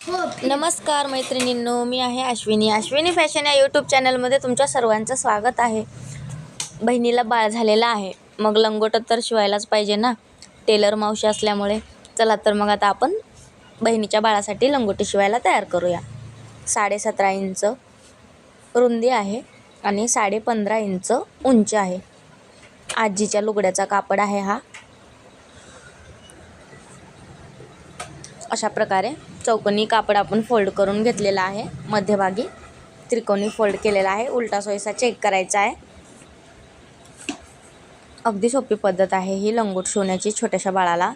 नमस्कार मैत्रिणींनो मी आहे अश्विनी. अश्विनी फॅशन या यूट्यूब चॅनलमध्ये तुमच्या सर्वांचं स्वागत आहे. बहिणीला बाळ झालेलं आहे. मग लंगोट तर शिवायलाच पाहिजे ना? टेलर मावशी असल्यामुळे. चला तर मग आता आपण बहिणीच्या बाळासाठी लंगोटी शिवायला तयार करूया. साडेसतरा इंच रुंदी आहे आणि साडेपंधरा इंच उंची आहे. आजीच्या लुगड्याचा कापड आहे हा. अशा प्रकारे चौकोनी कापड आपण फोल्ड करून घेतलेला आहे. मध्यभागी त्रिकोणी फोल्ड केलेला आहे. उलटा सोयीसा चेक करायचा आहे. अगदी सोपी पद्धत आहे ही लंगोट शिवण्याची छोट्याशा बाळाला.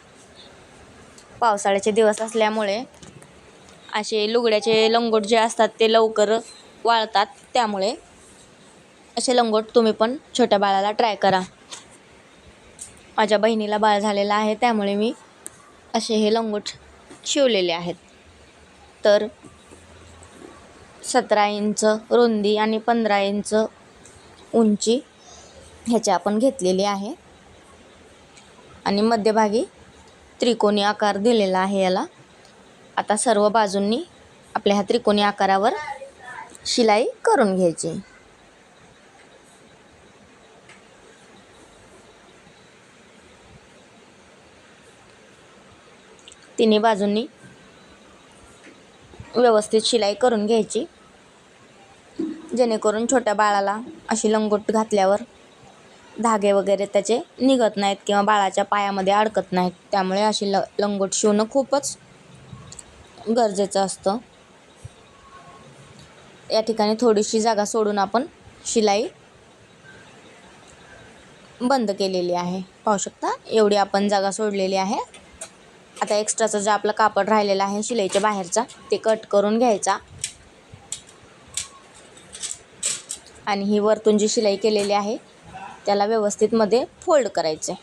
पावसाळ्याचे दिवस असल्यामुळे असे लुगड्याचे लंगोट जे असतात ते लवकर वाळतात. त्यामुळे असे लंगोट तुम्ही पण छोट्या बाळाला ट्राय करा. माझ्या बहिणीला बाळ झालेलं आहे त्यामुळे मी असे हे लंगोट शिवलेले आहेत. तर सतरा इंच रुंदी आणि पंधरा इंच उंची ह्याची आपण घेतलेली आहे. आणि मध्यभागी त्रिकोणी आकार दिलेला आहे याला. आता सर्व बाजूंनी आपल्या ह्या त्रिकोणी आकारावर शिलाई करून घ्यायची. तिन्ही बाजूंनी व्यवस्थित शिलाई करून घ्यायची. जेणेकरून छोट्या बाळाला अशी लंगोट घातल्यावर धागे वगैरे त्याचे निघत नाहीत किंवा बाळाच्या पायामध्ये अडकत नाहीत. त्यामुळे अशी ल लंगोट शिवणं खूपच गरजेचं असतं. या ठिकाणी थोडीशी जागा सोडून आपण शिलाई बंद केलेली आहे. पाहू शकता एवढी आपण जागा सोडलेली आहे. आता एक्स्ट्राचं जे आपलं कापड राहिलेलं आहे शिलाईच्या बाहेरचा ते कट करून घ्यायचा. आणि ही वरतून जी शिलाई केलेली आहे त्याला व्यवस्थितमध्ये फोल्ड करायचे.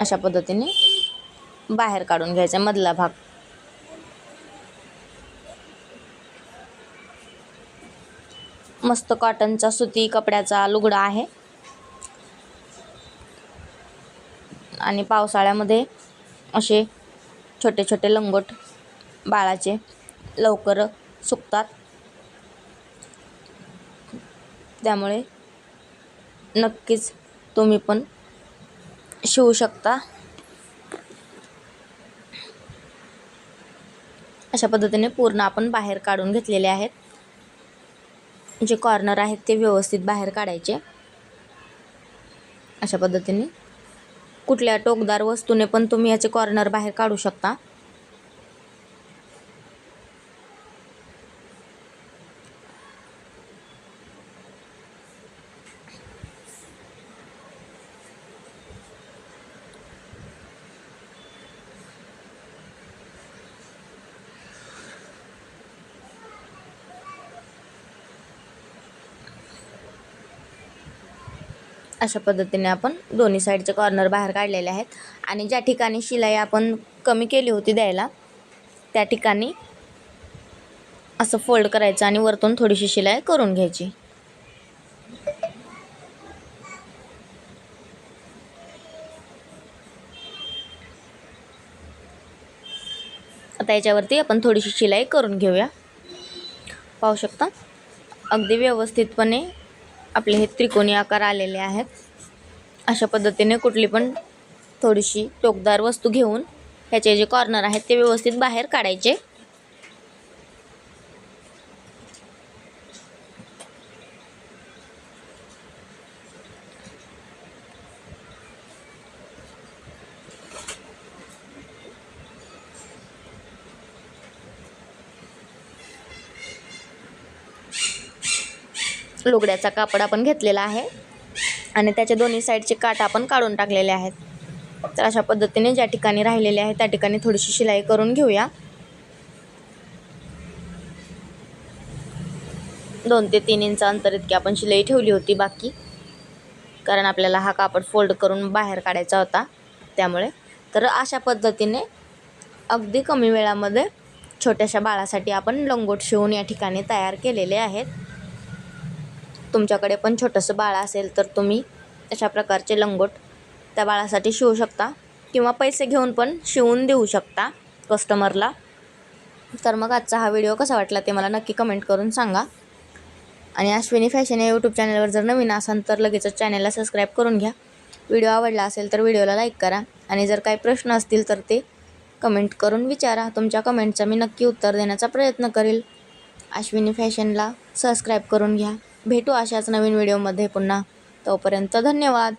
अशा पद्धतीने बाहेर काढून घ्यायचा मधला भाग. मस्त कॉटनचा सुती कपड्याचा लुगडा आहे. आणि पावसाळ्यामध्ये असे छोटे छोटे लंगोट बाळाचे लवकर सुकतात. त्यामुळे नक्कीच तुम्ही पण शिवू शकता. अशा पद्धतीने पूर्ण आपण बाहेर काढून घेतलेले आहेत. जे कॉर्नर आहेत ते व्यवस्थित बाहेर काढायचे. अशा पद्धतीने कुठल्या टोकदार वस्तूने पण तुम्ही याचे कॉर्नर बाहेर काढू शकता. अशा पद्धतीने आपण दोन्ही साईडचे कॉर्नर बाहेर काढलेले आहेत. आणि ज्या ठिकाणी शिलाई आपण कमी केली होती द्यायला त्या ठिकाणी असं फोल्ड करायचं आणि वरतून थोडीशी शिलाई करून घ्यायची. आता याच्यावरती आपण थोडीशी शिलाई करून घेऊया. पाहू शकता? अगदी व्यवस्थितपणे आपले हे त्रिकोणी आकार आलेले आहेत. अशा पद्धतीने कुठली पण थोडीशी टोकदार वस्तू घेऊन ह्याचे जे कॉर्नर आहेत ते व्यवस्थित बाहेर काढायचे. लुगड्याचा कापड आपण घेतलेला आहे. आणि त्याच्या दोन्ही साईडचे काट आपण काढून टाकलेले आहेत. तर अशा पद्धतीने ज्या ठिकाणी राहिलेले आहे त्या ठिकाणी थोडीशी शिलाई करून घेऊया. दोन ते तीन इंच अंतर इतकी आपण शिलाई ठेवली होती बाकी. कारण आपल्याला हा कापड फोल्ड करून बाहेर काढायचा होता. त्यामुळे. तर अशा पद्धतीने अगदी कमी वेळामध्ये छोट्याशा बाळासाठी आपण लंगोट शिवून या ठिकाणी तयार केलेले आहेत. तुमच्याकडे पण छोटंसं बाळ असेल तर तुम्ही अशा प्रकारचे लंगोट त्या बाळासाठी शिवू शकता किंवा पैसे घेऊन पण शिवून देऊ शकता कस्टमरला तर मग आजचा हा व्हिडिओ कसा वाटला ते मला नक्की कमेंट करून सांगा. आणि अश्विनी फॅशन या यूट्यूब चॅनलवर जर नवीन असाल तर लगेचच चॅनलला सबस्क्राईब करून घ्या. व्हिडिओ आवडला असेल तर व्हिडिओला लाईक करा. आणि जर काही प्रश्न असतील तर ते कमेंट करून विचारा. तुमच्या कमेंटचं मी नक्की उत्तर देण्याचा प्रयत्न करेल. अश्विनी फॅशनला सबस्क्राईब करून घ्या. भेटू अशाच नवीन व्हिडिओमध्ये पुन्हा. तोपर्यंत धन्यवाद.